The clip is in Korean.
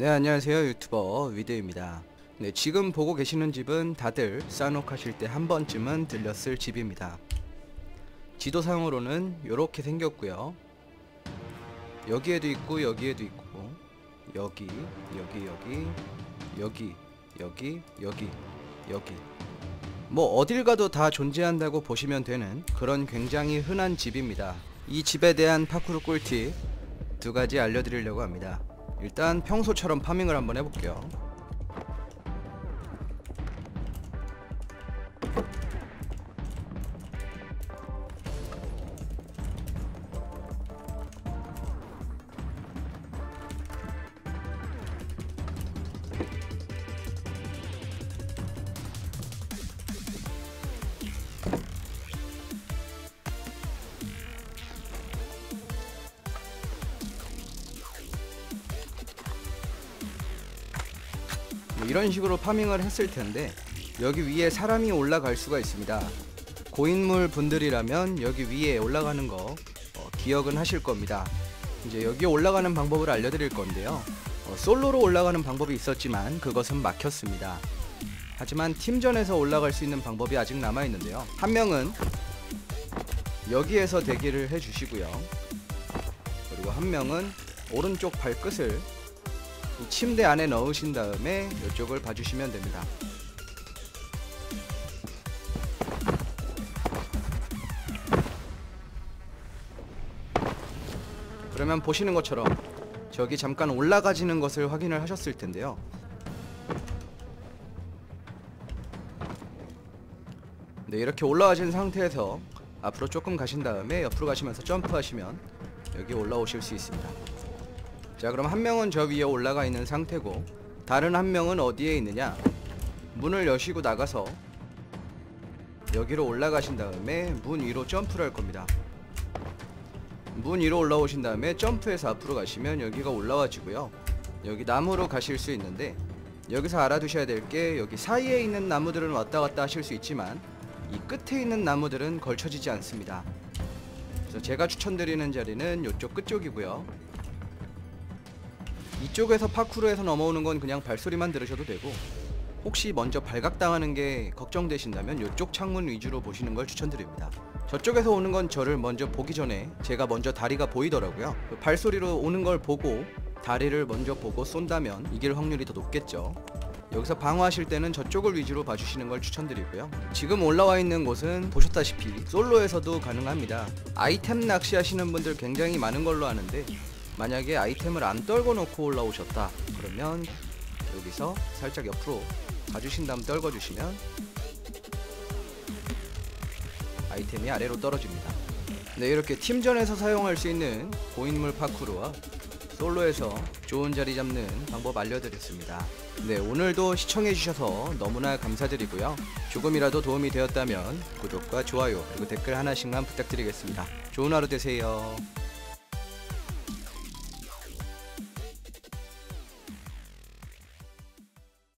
네 안녕하세요 유튜버 위드입니다. 네 지금 보고 계시는 집은 다들 하실 때 한 번쯤은 들렸을 집입니다. 지도상으로는 이렇게 생겼고요. 여기에도 있고 여기에도 있고 여기 여기 여기 여기 여기 여기 여기. 뭐 어딜 가도 다 존재한다고 보시면 되는 그런 굉장히 흔한 집입니다. 이 집에 대한 파쿠르 꿀팁 두 가지 알려드리려고 합니다 일단 평소처럼 파밍을 한번 해볼게요 뭐 이런 식으로 파밍을 했을 텐데 여기 위에 사람이 올라갈 수가 있습니다. 고인물 분들이라면 여기 위에 올라가는 거 어, 기억은 하실 겁니다. 이제 여기 올라가는 방법을 알려드릴 건데요. 어, 솔로로 올라가는 방법이 있었지만 그것은 막혔습니다. 하지만 팀전에서 올라갈 수 있는 방법이 아직 남아 있는데요. 한 명은 여기에서 대기를 해주시고요. 그리고 한 명은 오른쪽 발끝을 이 침대 안에 넣으신 다음에 이쪽을 봐주시면 됩니다. 그러면 보시는 것처럼 저기 잠깐 올라가지는 것을 확인을 하셨을 텐데요. 네, 이렇게 올라가신 상태에서 앞으로 조금 가신 다음에 옆으로 가시면서 점프하시면 여기 올라오실 수 있습니다. 자 그럼 한 명은 저 위에 올라가 있는 상태고 다른 한 명은 어디에 있느냐? 문을 여시고 나가서 여기로 올라가신 다음에 문 위로 점프를 할 겁니다. 문 위로 올라오신 다음에 점프해서 앞으로 가시면 여기가 올라와지고요. 여기 나무로 가실 수 있는데 여기서 알아두셔야 될 게 여기 사이에 있는 나무들은 왔다 갔다 하실 수 있지만 이 끝에 있는 나무들은 걸쳐지지 않습니다. 그래서 제가 추천드리는 자리는 이쪽 끝쪽이고요 이쪽에서 파쿠르에서 넘어오는 건 그냥 발소리만 들으셔도 되고 혹시 먼저 발각당하는 게 걱정되신다면 이쪽 창문 위주로 보시는 걸 추천드립니다. 저쪽에서 오는 건 저를 먼저 보기 전에 제가 먼저 다리가 보이더라고요. 그 발소리로 오는 걸 보고 다리를 먼저 보고 쏜다면 이길 확률이 더 높겠죠. 여기서 방어하실 때는 저쪽을 위주로 봐주시는 걸 추천드리고요. 지금 올라와 있는 곳은 보셨다시피 솔로에서도 가능합니다. 아이템 낚시하시는 분들 굉장히 많은 걸로 아는데 만약에 아이템을 안 떨궈 놓고 올라오셨다. 그러면 여기서 살짝 옆으로 가주신 다음 떨궈 주시면 아이템이 아래로 떨어집니다. 네 이렇게 팀전에서 사용할 수 있는 고인물 파쿠르와 솔로에서 좋은 자리 잡는 방법 알려드렸습니다. 네 오늘도 시청해주셔서 너무나 감사드리고요. 조금이라도 도움이 되었다면 구독과 좋아요 그리고 댓글 하나씩만 부탁드리겠습니다. 좋은 하루 되세요